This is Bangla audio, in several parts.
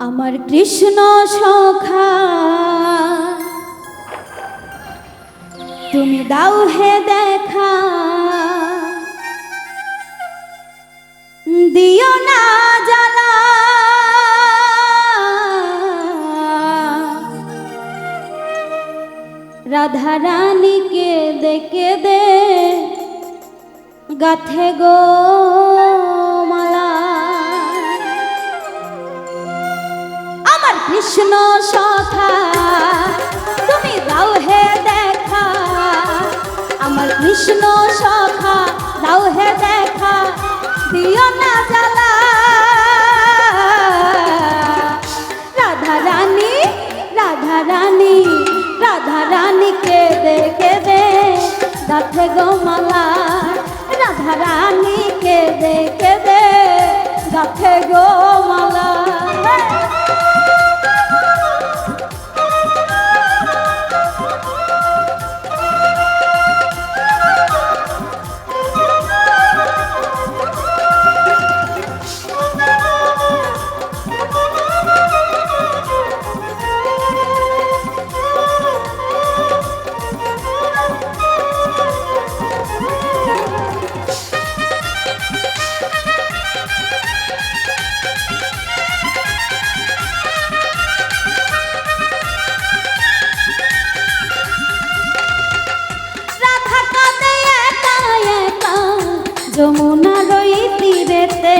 আমার কৃষ্ণ সখা। তুমি দাও হে দেখা। দিও না জ্বালা। রাধা রানীকে দেখে দে গাথে গো। কৃষ্ণ সখা, তুমি দাও হে দেখা। আমার কৃষ্ণ সখা, দাও হে দেখা, দিও না জ্বালা। রাধা রানী রাধা রানী, রাধা রানীকে দেখে দে গাথে গো মালা। ওই তীরেতে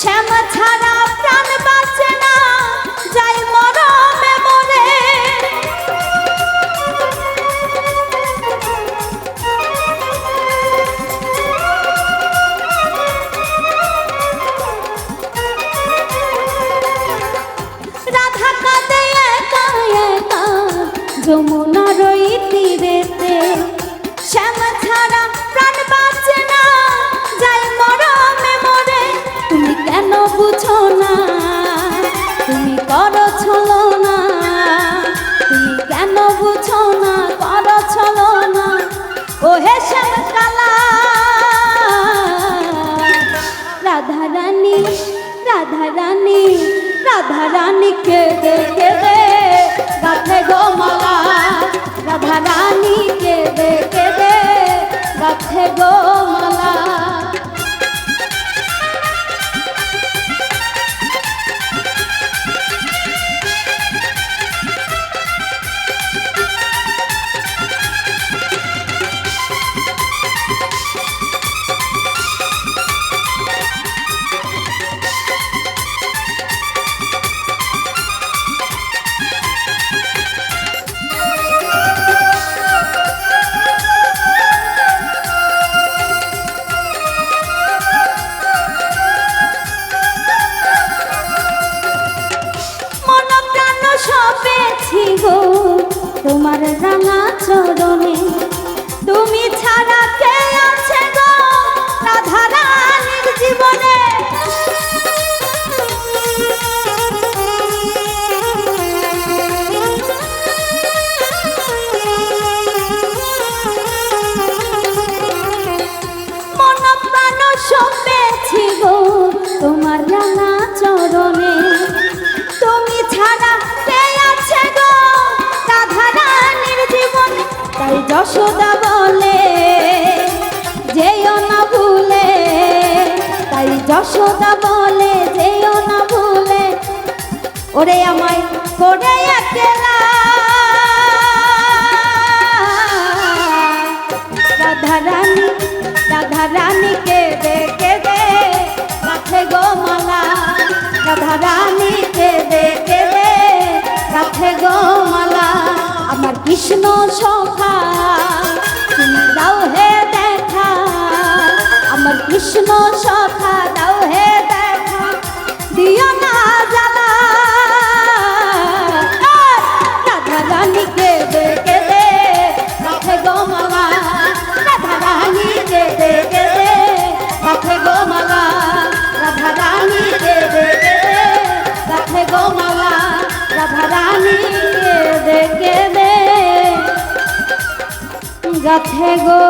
শ্যামা ছাড়া প্রাণ বাঁচে না, যাই মরমে মরে রাধা কাঁদে একা একা যমুনার রাধা রানী, রাধা রানীকে দেখে দে গাথে গো মালা রাধা রানীকে দেখে দে গাথে গো গো তোমার রাঙা চরণে। তুমি ছাড়া কে যশোদা বলে, যেও না ভুলে। তাই যশোদা বলে, যেও না ভুলে। ওরে আমায় করে একলা। রাধা রানী দেখে দে রাখে গো মালা। রাধা রানীকে দেখে দে রাখে গো মালা। আমার কৃষ্ণ সখা কৃষ্ণ সখা, দাও হে দেখা, দিও না জ্বালা। রাধা রানীকে দেখে দে রাখে গো মালা। রাধা রানীকে দেখে দে রাখে গো মালা। রাধা রানীকে দেখে দে রাখে গো মালা। রাধা রানীকে দেখে দে। গাথে গো